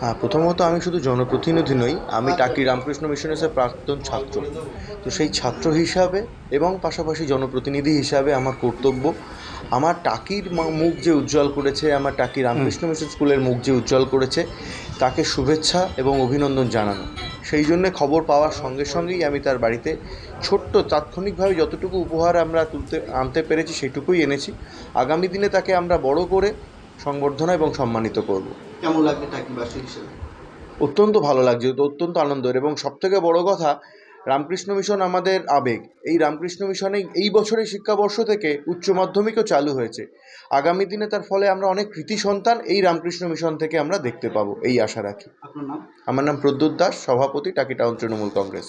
হ্যাঁ প্রথমত আমি শুধু জনপ্রতিনিধি নই আমি টাকি রামকৃষ্ণ মিশনের প্রাক্তন ছাত্র। তো সেই ছাত্র হিসাবে এবং পাশাপাশি জনপ্রতিনিধি হিসাবে আমার কর্তব্য আমার টাকির মুখ যে উজ্জ্বল করেছে আমার টাকি রামকৃষ্ণ মিশন স্কুলের মুখ যে উজ্জ্বল করেছে তাকে শুভেচ্ছা এবং অভিনন্দন জানানো। সেই জন্যে খবর পাওয়ার সঙ্গে সঙ্গেই আমি তার বাড়িতে ছোট্ট তাৎক্ষণিকভাবে যতটুকু উপহার আমরা তুলতে আনতে পেরেছি সেটুকুই এনেছি। আগামী দিনে তাকে আমরা বড় করে সংবর্ধনা এবং সম্মানিত করব। কেমন লাগবে টাকিবাসী হিসেবে? অত্যন্ত ভালো লাগছে তো অত্যন্ত আনন্দের। এবং সবথেকে বড় কথা রামকৃষ্ণ মিশন আমাদের আবেগ। এই রামকৃষ্ণ মিশনে এই বছরের শিক্ষাবর্ষ থেকে উচ্চ মাধ্যমিকও চালু হয়েছে। আগামী দিনে তার ফলে আমরা অনেক কৃতি সন্তান এই রামকৃষ্ণ মিশন থেকে আমরা দেখতে পাবো এই আশা রাখি। আপনার নাম? আমার নাম প্রদ্যুৎ দাস সভাপতি টাকি টাউন তৃণমূল কংগ্রেস।